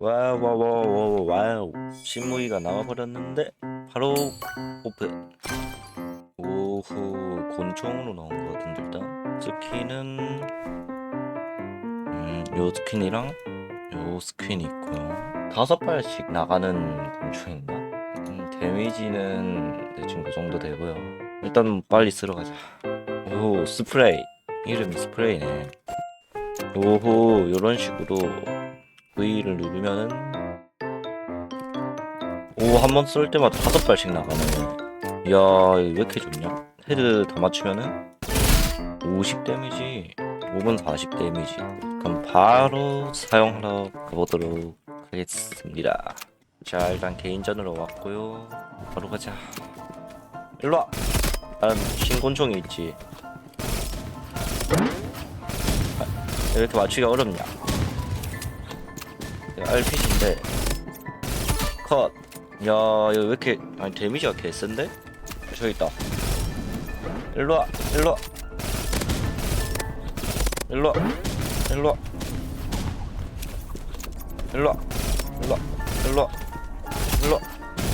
와우 와우 와우 와우 신무기가 나와버렸는데 바로 오픈 오후 곤충으로 나온 것 같은데 일단 스킨은 음, 요 스킨이랑 요 스킨이 있고요. 다섯 발씩 나가는 곤충인가? 음, 데미지는 대충 그 정도 되고요. 일단 빨리 쓰러 가자. 오 스프레이. 이름이 스프레이네. 오호 요런 식으로 V를 누르면은 오 한 번 쏠 때마다 다섯 발씩 나가네. 이야 왜 이렇게 좋냐? 헤드 다 맞추면은 50 데미지 5분 40 데미지. 그럼 바로 사용하러 가보도록 하겠습니다. 자 일단 개인전으로 왔고요. 바로 가자. 일로와! 난 신곤종이 있지. 아, 왜 이렇게 맞추기가 어렵냐 RPG인데 컷. 야, 이거 왜 이렇게 아니 데미지가 개센데? 저기 있다. 일로 와, 일로 와, 일로 와, 일로 와, 일로 와, 일로 와, 일로 와, 일로 와, 일로 와,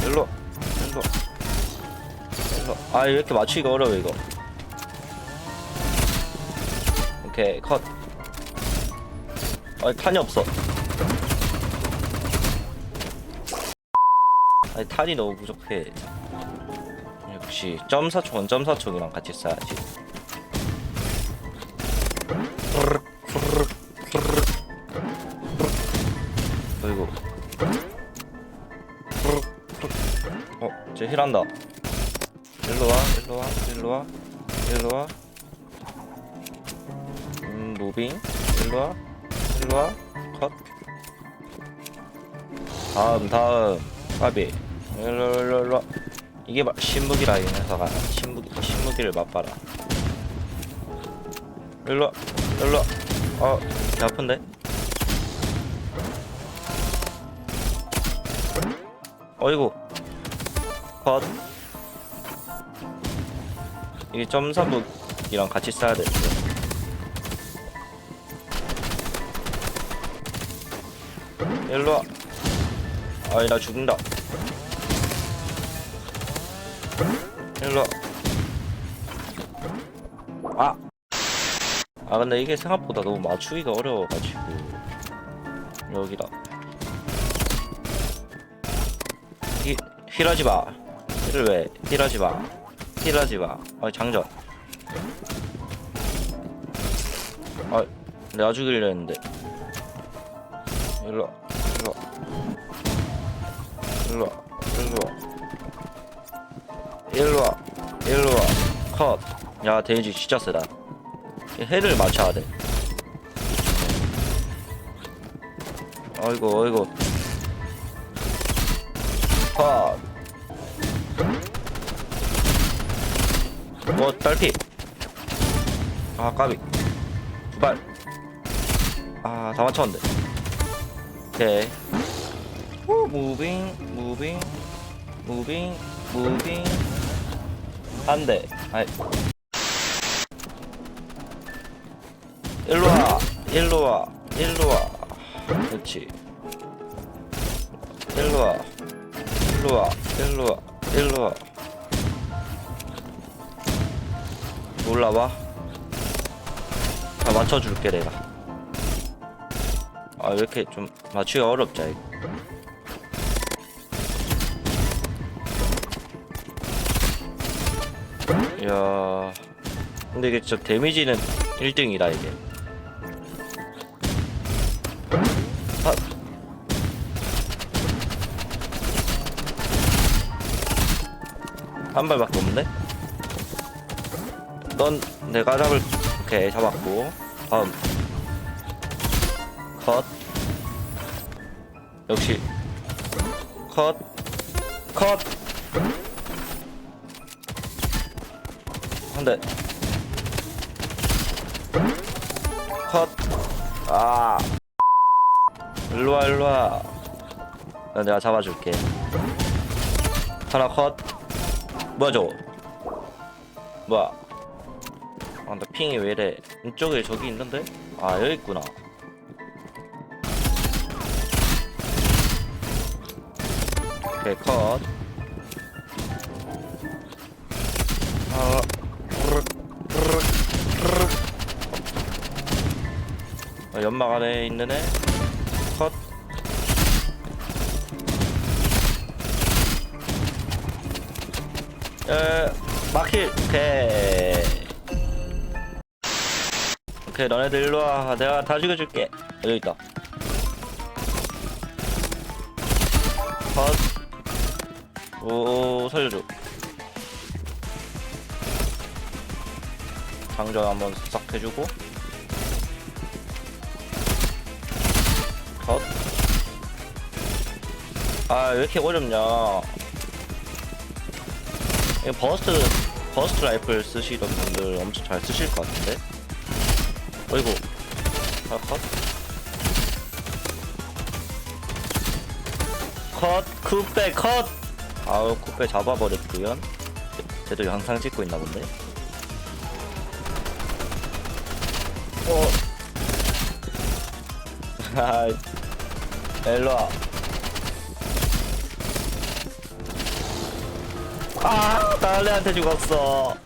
일로 와, 일로 와. 아, 왜 이렇게 맞추기가 어려워 이거. 오케이, 컷. 아니 탄이 없어. 아니 탄이 너무 부족해. 역시 점사총은 점사총이랑 같이 써야지. 어이구. 어? 쟤 힐한다. 일로와 일로와 일로와 일로와. 음 무빙. 일로와 일로와. 컷. 다음 다음. 까비 일로 일로 이게 마- 신무기라 이 녀석아. 신무기 신무기를 맛봐라. 일로 일로. 어개 아픈데? 어이구. 컷. 이게 점사무기랑 같이 써야 돼 일로 와. 아이 나 죽는다 일로 와. 아! 아 근데 이게 생각보다 너무 맞추기가 어려워가지고 여기다 히, 힐하지마 힐을 왜 힐하지마 힐하지마 아이 장전 아 내가 죽이려 했는데 일로 와, 일로 와. 일로. 일로 와, 일로 와. 컷. 야, 데미지 진짜 세다. 이 해를 맞춰야 돼. 어이구, 어이구. 컷. 뭐, 딸피. 아, 까비. 두 발. 아, 다 맞췄는데. 오케이. 오, 무빙, 무빙, 무빙, 무빙. 한 대. 아이. 일로 와, 일로 와, 일로 와. 그렇지. 일로 와, 일로 와, 일로 와, 일로 와. 올라와. 다 맞춰줄게 내가. 아 왜 이렇게 좀 맞추기가 어렵자 이야. 근데 이게 진짜 데미지는 1등이다 이게. 아. 한 발밖에 없네? 넌 내가 잡을 오케이 잡았고. 다음. 컷. 역시. 컷. 컷! 한 대. 컷. 아. 일로와, 일로와. 나 내가 잡아줄게. 하나 컷. 뭐야, 저거? 뭐야? 아, 나 핑이 왜 이래? 이쪽에 저기 있는데? 아, 여기 있구나. 오케이 컷 아, 어, 연막 안에 있는 애. 컷. 에 마킬. 오케이. 오케이 너네들 일로 와. 내가 다 죽여줄게. 여기 있다. 컷 오 살려줘. 장전 한번 싹 해주고 컷 아 왜 이렇게 어렵냐. 이거 버스트 버스트 라이플 쓰시던 분들 엄청 잘 쓰실 것 같은데? 어이구. 아, 컷. 컷 쿠페 컷! 아우 쿠페 잡아버렸구요. 쟤도 영상 찍고 있나 본데? 어 하이 일로와 아, 딸내한테 죽었어.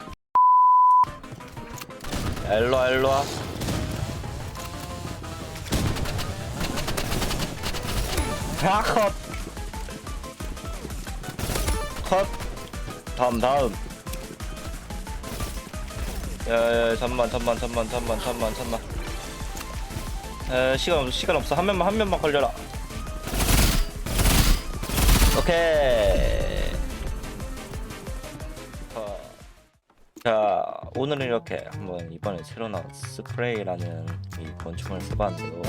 일로와, 일로와. 아, 컷. 컷. 다음, 다음. 야, 야, 잠만, 잠만, 잠만, 잠만, 잠만, 잠만. 에, 시간, 없- 시간 없어. 한 명만, 한 명만 걸려라. 오케이. 어. 자 오늘은 이렇게 한번 이번에 새로 나온 스프레이라는 이 권총을 써봤는데요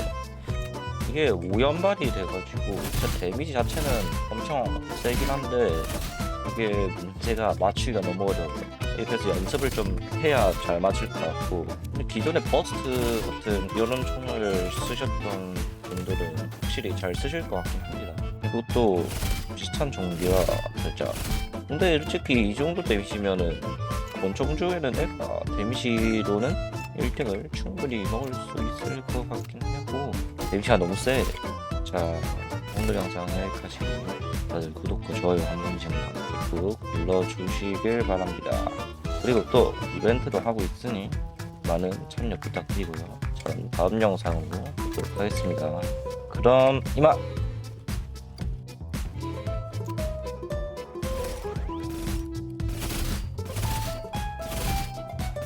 이게 오연발이 돼가지고 진짜 데미지 자체는 엄청 세긴 한데 이게 문제가 맞추기가 너무 어려워요 예, 그래서 연습을 좀 해야 잘 맞을 것 같고 근데 기존에 버스트 같은 이런 총을 쓰셨던 분들은 확실히 잘 쓰실 것 같긴 합니다 이것도 비슷한 종류와 살짝 근데 솔직히 이 정도 데미지면은 권총주에는 내가 데미지로는 1등을 충분히 먹을 수 있을 것 같긴 하고 데미지가 너무 세. 자 오늘 영상 여기까지 다들 구독과 좋아요 한 번씩만 꾹 눌러주시길 바랍니다. 그리고 또 이벤트도 하고 있으니 많은 참여 부탁드리고요. 저는 다음 영상으로 뵙도록 하겠습니다. 그럼 이만!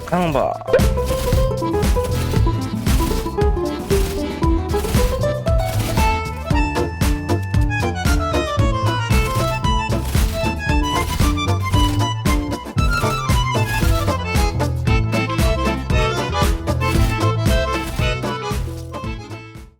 강바